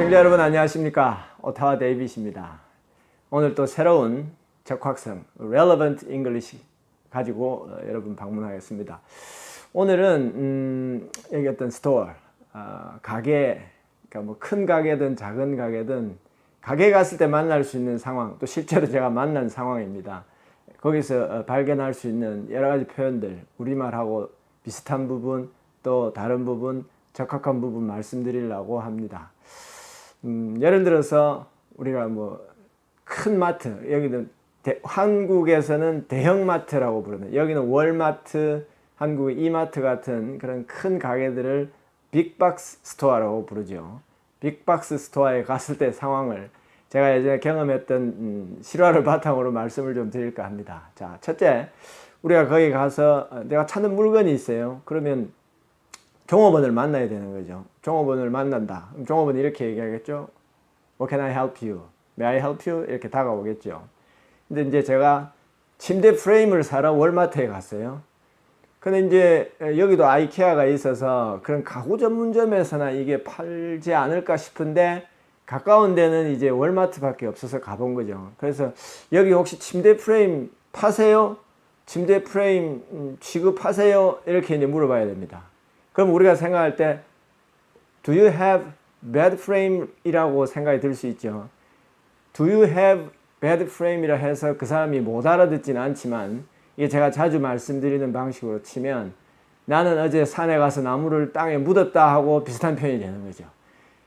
시청자 여러분 안녕하십니까? 오타와 데이빗입니다. 오늘 또 새로운 적확성 Relevant English 가지고 어, 여러분 방문하겠습니다. 오늘은 음, 여기 어떤 스토어 어, 가게 그러니까 뭐 큰 가게든 작은 가게든 가게 갔을 때 만날 수 있는 상황 또 실제로 제가 만난 상황입니다. 거기서 어, 발견할 수 있는 여러 가지 표현들 우리말하고 비슷한 부분 또 다른 부분 적합한 부분 말씀드리려고 합니다. 음, 예를 들어서 우리가 뭐 큰 마트 여기는 대, 한국에서는 대형 마트라고 부르는 여기는 월마트 한국의 이마트 같은 그런 큰 가게들을 빅박스 스토어라고 부르죠. 빅박스 스토어에 갔을 때 상황을 제가 예전에 경험했던 음, 실화를 바탕으로 말씀을 좀 드릴까 합니다. 자, 첫째, 우리가 거기 가서 내가 찾는 물건이 있어요. 그러면 종업원을 만나야 되는 거죠. 종업원을 만난다. 그럼 종업원이 이렇게 얘기하겠죠. What can I help you? May I help you? 이렇게 다가오겠죠. 근데 이제 제가 침대 프레임을 사러 월마트에 갔어요. 근데 이제 여기도 아이케아가 있어서 그런 가구 전문점에서나 이게 팔지 않을까 싶은데 가까운 데는 이제 월마트밖에 없어서 가본 거죠. 그래서 여기 혹시 침대 프레임 파세요? 침대 프레임 음, 취급하세요? 이렇게 이제 물어봐야 됩니다. 그럼 우리가 생각할 때 Do you have bed frame? 이라고 생각이 들 수 있죠. Do you have bed frame? 이라 해서 그 사람이 못 알아듣지는 않지만 이게 제가 자주 말씀드리는 방식으로 치면 나는 어제 산에 가서 나무를 땅에 묻었다 하고 비슷한 표현이 되는 거죠.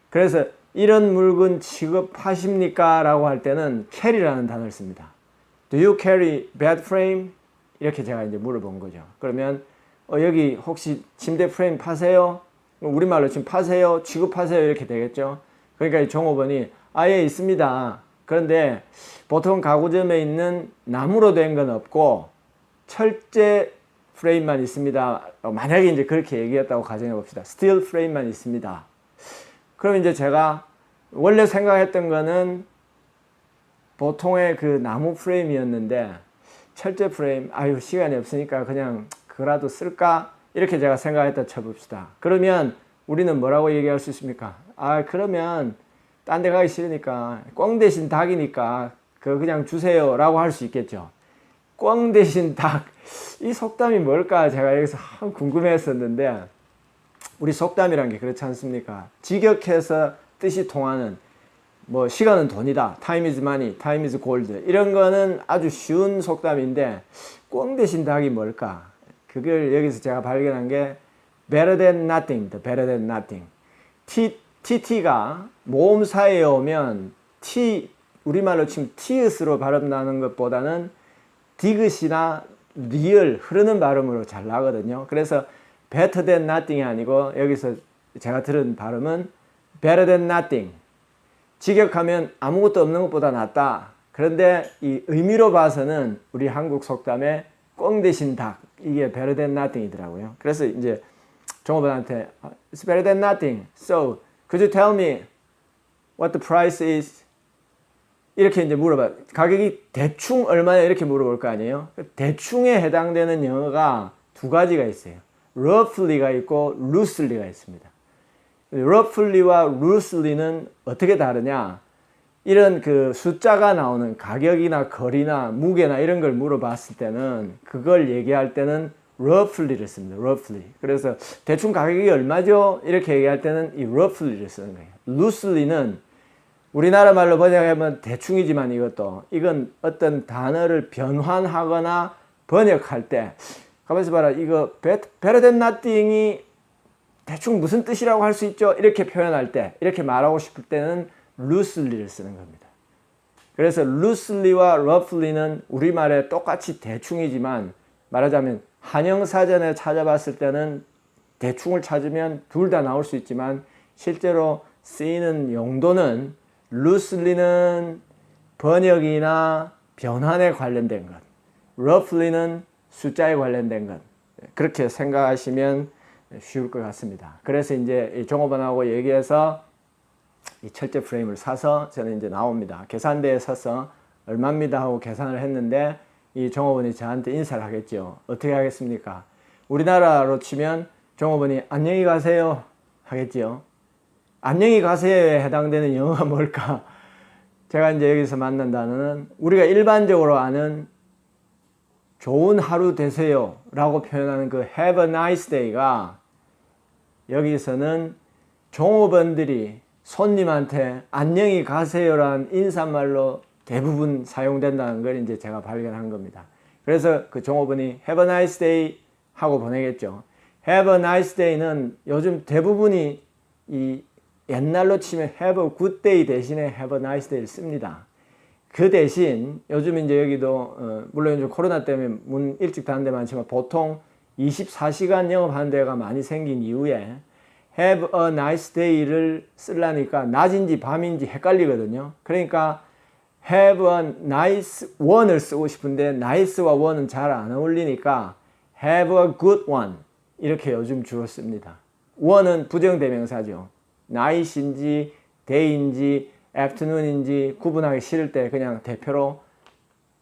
그래서 이런 물건 취급하십니까? 라고 할 때는 carry라는 단어를 씁니다. Do you carry bed frame? 이렇게 제가 이제 물어본 거죠. 그러면 어, 여기 혹시 침대 프레임 파세요? 우리말로 지금 파세요? 취급하세요? 이렇게 되겠죠. 그러니까 이 종업원이 아예 있습니다. 그런데 보통 가구점에 있는 나무로 된 건 없고 철제 프레임만 있습니다. 어, 만약에 이제 그렇게 얘기했다고 가정해 봅시다. 스틸 프레임만 있습니다. 그럼 이제 제가 원래 생각했던 거는 보통의 그 나무 프레임이었는데 철제 프레임 아유 시간이 없으니까 그냥 그라도 쓸까 이렇게 제가 생각했다 쳐봅시다. 그러면 우리는 뭐라고 얘기할 수 있습니까? 아 그러면 딴 데 가기 싫으니까 꽝 대신 닭이니까 그 그냥 주세요 라고 할 수 있겠죠. 꽝 대신 닭 이 속담이 뭘까 제가 여기서 궁금했었는데 우리 속담이란 게 그렇지 않습니까? 직역해서 뜻이 통하는 뭐 시간은 돈이다. time is money, time is gold. 이런 거는 아주 쉬운 속담인데 꽝 대신 닭이 뭘까? 그걸 여기서 제가 발견한 게 better than nothing, the better than nothing. T, TT가 모음사에 오면 T, 우리말로 치면 티읕으로 발음 나는 것보다는 디귿이나 리얼 흐르는 발음으로 잘 나거든요. 그래서 better than nothing이 아니고 여기서 제가 들은 발음은 better than nothing. 직역하면 아무것도 없는 것보다 낫다. 그런데 이 의미로 봐서는 우리 한국 속담에 꽝 대신 닭 이게 better than nothing이더라고요. 그래서 이제 종업원한테 it's better than nothing. So could you tell me what the price is? 이렇게 이제 물어봐. 가격이 대충 얼마냐 이렇게 물어볼 거 아니에요. 대충에 해당되는 영어가 두 가지가 있어요. roughly가 있고 loosely가 있습니다. roughly와 loosely는 어떻게 다르냐? 이런 그 숫자가 나오는 가격이나 거리나 무게나 이런 걸 물어봤을 때는 그걸 얘기할 때는 roughly를 씁니다. roughly. 그래서 대충 가격이 얼마죠? 이렇게 얘기할 때는 이 roughly를 쓰는 거예요. loosely는 우리나라 말로 번역하면 대충이지만 이것도 이건 어떤 단어를 변환하거나 번역할 때 가만있어 봐라 이거 better than nothing이 대충 무슨 뜻이라고 할 수 있죠? 이렇게 표현할 때 이렇게 말하고 싶을 때는 loosely를 쓰는 겁니다. 그래서 loosely와 roughly는 우리말에 똑같이 대충이지만 말하자면 한영사전에 찾아봤을 때는 대충을 찾으면 둘 다 나올 수 있지만 실제로 쓰이는 용도는 loosely는 번역이나 변환에 관련된 것, roughly는 숫자에 관련된 것 그렇게 생각하시면 쉬울 것 같습니다. 그래서 이제 종업원하고 얘기해서 이 철제 프레임을 사서 저는 이제 나옵니다. 계산대에 서서 얼마입니다 하고 계산을 했는데 이 종업원이 저한테 인사를 하겠죠. 어떻게 하겠습니까? 우리나라로 치면 종업원이 안녕히 가세요 하겠죠. 안녕히 가세요에 해당되는 영어가 뭘까? 제가 이제 여기서 만난 단어는 우리가 일반적으로 아는 좋은 하루 되세요 라고 표현하는 그 have a nice day가 여기서는 종업원들이 손님한테 안녕히 가세요라는 인사말로 대부분 사용된다는 걸 이제 제가 발견한 겁니다. 그래서 그 종업원이 have a nice day 하고 보내겠죠. have a nice day는 요즘 대부분이 이 옛날로 치면 have a good day 대신에 have a nice day를 씁니다. 그 대신 요즘 이제 여기도 어, 물론 이제 코로나 때문에 문 일찍 닫는 데 많지만 보통 24시간 영업하는 데가 많이 생긴 이후에 have a nice day를 쓰려니까 낮인지 밤인지 헷갈리거든요. 그러니까 have a nice one을 쓰고 싶은데 nice와 one은 잘 안 어울리니까 have a good one 이렇게 요즘 주로 씁니다. one은 부정대명사죠. night인지 day인지 afternoon인지 구분하기 싫을 때 그냥 대표로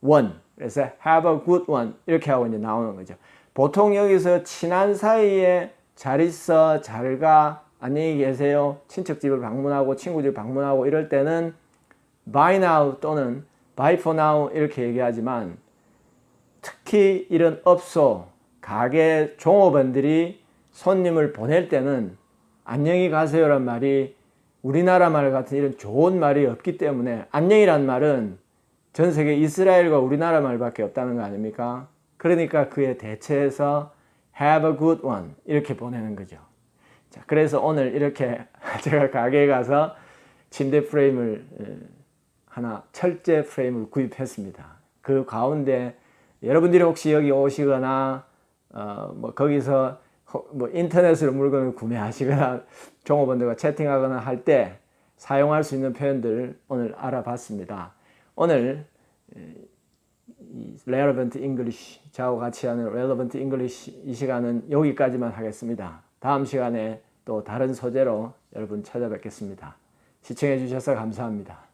one 그래서 have a good one 이렇게 하고 이제 나오는 거죠. 보통 여기서 친한 사이에 잘 있어, 잘 가, 안녕히 계세요. 친척집을 방문하고 친구집 방문하고 이럴 때는 bye now 또는 bye for now 이렇게 얘기하지만 특히 이런 업소, 가게 종업원들이 손님을 보낼 때는 안녕히 가세요란 말이 우리나라 말 같은 이런 좋은 말이 없기 때문에 안녕이란 말은 전 세계 이스라엘과 우리나라 말밖에 없다는 거 아닙니까? 그러니까 그에 대체해서 have a good one 이렇게 보내는 거죠. 자, 그래서 오늘 이렇게 제가 가게에 가서 침대 프레임을 하나 철제 프레임을 구입했습니다. 그 가운데 여러분들이 혹시 여기 오시거나 어, 뭐 거기서 뭐 인터넷으로 물건을 구매하시거나 종업원들과 채팅하거나 할 때 사용할 수 있는 표현들 오늘 알아봤습니다. 오늘 이 relevant English 저하고 같이 하는 relevant English 이 시간은 여기까지만 하겠습니다. 다음 시간에 또 다른 소재로 여러분 찾아뵙겠습니다. 시청해 주셔서 감사합니다.